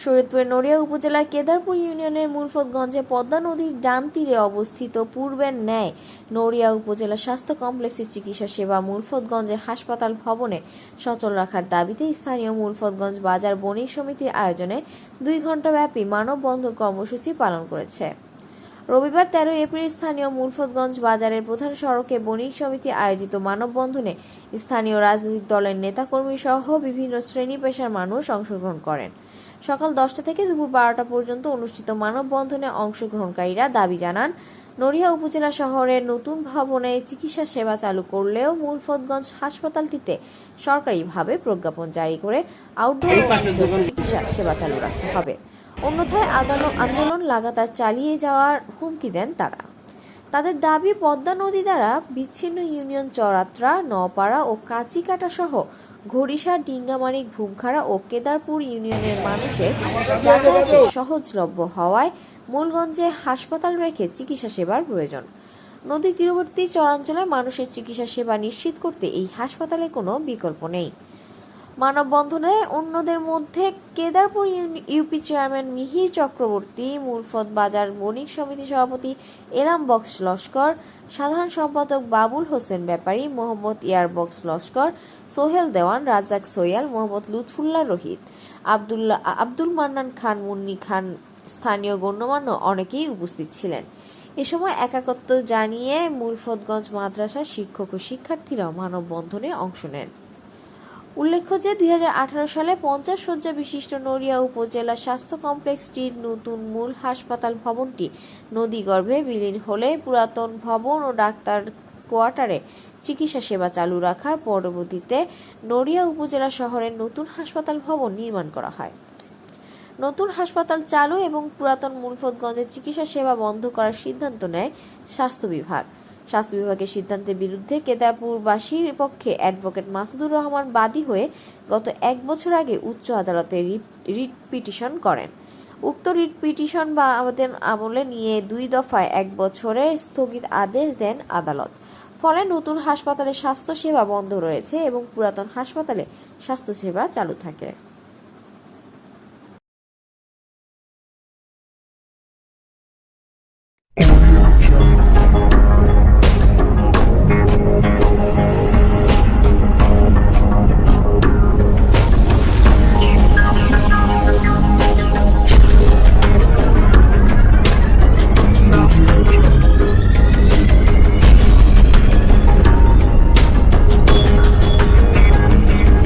শরীয়তপুরের নড়িয়া উপজেলার কেদারপুর ইউনিয়নের মুলফতগঞ্জে পদ্মা নদীর ডান তীরে অবস্থিত পূর্বের ন্যায় নড়িয়া উপজেলা স্বাস্থ্য কমপ্লেক্সের চিকিৎসা সেবা মুলফতগঞ্জের হাসপাতাল ভবনে সচল রাখার দাবিতে স্থানীয় মুলফতগঞ্জ বাজার বণিক সমিতির আয়োজনে দুই ঘণ্টাব্যাপী মানববন্ধন কর্মসূচি পালন করেছে। রবিবার তেরো এপ্রিল স্থানীয় মুলফতগঞ্জ বাজারের প্রধান সড়কে বণিক সমিতি আয়োজিত মানববন্ধনে স্থানীয় রাজনৈতিক দলের নেতাকর্মী সহ বিভিন্ন শ্রেণি পেশার মানুষ অংশগ্রহণ করেন। সকাল দশটা থেকে দুপুর বারোটা পর্যন্ত অনুষ্ঠিত মানববন্ধনে অংশগ্রহণকারীরা দাবি জানান নড়িয়া উপজেলা শহরের নতুন ভবনে চিকিৎসা সেবা চালু করলেও মুলফতগঞ্জ হাসপাতালটিতে সরকারিভাবে প্রজ্ঞাপন জারি করে আউটডোর চিকিৎসা সেবা চালু রাখতে হবে। অন্যথায় আদালত আন্দোলন লাগাতার চালিয়ে যাওয়ার হুমকি দেন তারা। তাদের দাবি, পদ্মা নদী দ্বারা বিচ্ছিন্ন ইউনিয়ন চরাত্রা নপাড়া ও কাঁচিকাটা সহ ঘড়িশা ডিঙ্গামানিক ভূমখাড়া ও কেদারপুর ইউনিয়নের মানুষের যাতায়াতে সহজলভ্য হওয়ায় মূলগঞ্জে হাসপাতাল রেখে চিকিৎসা সেবার প্রয়োজন। নদী তীরবর্তী চরাঞ্চলে মানুষের চিকিৎসা সেবা নিশ্চিত করতে এই হাসপাতালে কোনো বিকল্প নেই। মানববন্ধনে অন্যদের মধ্যে কেদারপুর ইউপি চেয়ারম্যান মিহির চক্রবর্তী মুলফত বাজার বণিক সমিতি সভাপতি এলাম বক্স লস্কর, সাধারণ সম্পাদক বাবুল হোসেন ব্যাপারী, মোহাম্মদ ইয়ার বক্স লস্কর, সোহেল দেওয়ান, রাজ্জাক সোয়াল, মোহাম্মদ লুৎফুল্লাহ রহিত আব্দুল্লাহ আব্দুল মান্নান খান, মুন্নি খান, স্থানীয় গণ্যমান্য অনেকেই উপস্থিত ছিলেন। এ সময় একাকত্ব জানিয়ে মুলফতগঞ্জ মাদ্রাসার শিক্ষক ও শিক্ষার্থীরাও মানববন্ধনে অংশ নেন। উল্লেখ্য যে দুই হাজার আঠারো সালে পঞ্চাশ শয্যা বিশিষ্ট নড়িয়া উপজেলা স্বাস্থ্য কমপ্লেক্সটির নতুন মূল হাসপাতাল ভবনটি নদীগর্ভে বিলীন হলে পুরাতন ভবন ও ডাক্তার কোয়ার্টারে চিকিৎসা সেবা চালু রাখার পরবর্তীতে নড়িয়া উপজেলা শহরের নতুন হাসপাতাল ভবন নির্মাণ করা হয়। নতুন হাসপাতাল চালু এবং পুরাতন মুলফতগঞ্জের চিকিৎসা সেবা বন্ধ করার সিদ্ধান্ত নেয় স্বাস্থ্য বিভাগ। স্বাস্থ্য বিভাগের সিদ্ধান্তের বিরুদ্ধে কেদারপুরবাসীর পক্ষে অ্যাডভোকেট মাসুদুর রহমান বাদী হয়ে গত এক বছর আগে উচ্চ আদালতে রিট- পিটিশন করেন। উক্ত রিট পিটিশন বা আবেদন আমলে নিয়ে দুই দফায় এক বছরে স্থগিত আদেশ দেন আদালত। ফলে নতুন হাসপাতালে স্বাস্থ্য সেবা বন্ধ রয়েছে এবং পুরাতন হাসপাতালে স্বাস্থ্য সেবা চালু থাকে।